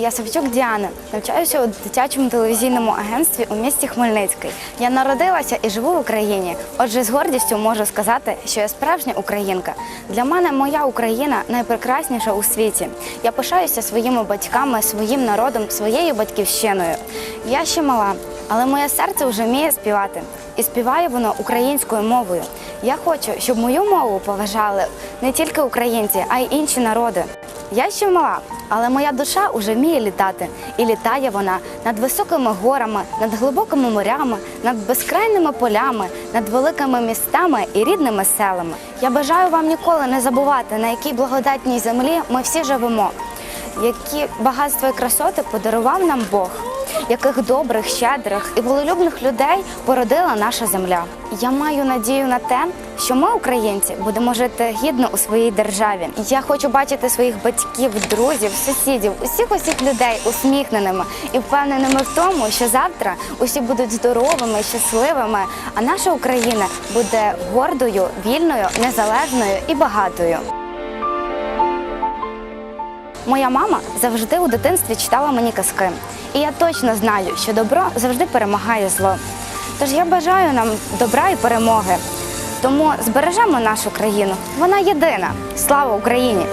я Савчук Діана. Навчаюся у дитячому телевізійному агентстві у місті Хмельницький. Я народилася і живу в Україні. Отже, з гордістю можу сказати, що я справжня українка. Для мене моя Україна найпрекрасніша у світі. Я пишаюся своїми батьками, своїм народом, своєю батьківщиною. Я ще мала, але моє серце вже вміє співати. І співає воно українською мовою. Я хочу, щоб мою мову поважали не тільки українці, а й інші народи. Я ще мала, але моя душа уже вміє літати. І літає вона над високими горами, над глибокими морями, над безкрайними полями, над великими містами і рідними селами. Я бажаю вам ніколи не забувати, на якій благодатній землі ми всі живемо, які багатства і красоти подарував нам Бог яких добрих, щедрих і волелюбних людей породила наша земля. Я маю надію на те, що ми, українці, будемо жити гідно у своїй державі. Я хочу бачити своїх батьків, друзів, сусідів, усіх усіх людей усміхненими і впевненими в тому, що завтра усі будуть здоровими, щасливими, а наша Україна буде гордою, вільною, незалежною і багатою. Моя мама завжди у дитинстві читала мені казки, і я точно знаю, що добро завжди перемагає зло. Тож я бажаю нам добра і перемоги. Тому збережемо нашу країну. Вона єдина. Слава Україні!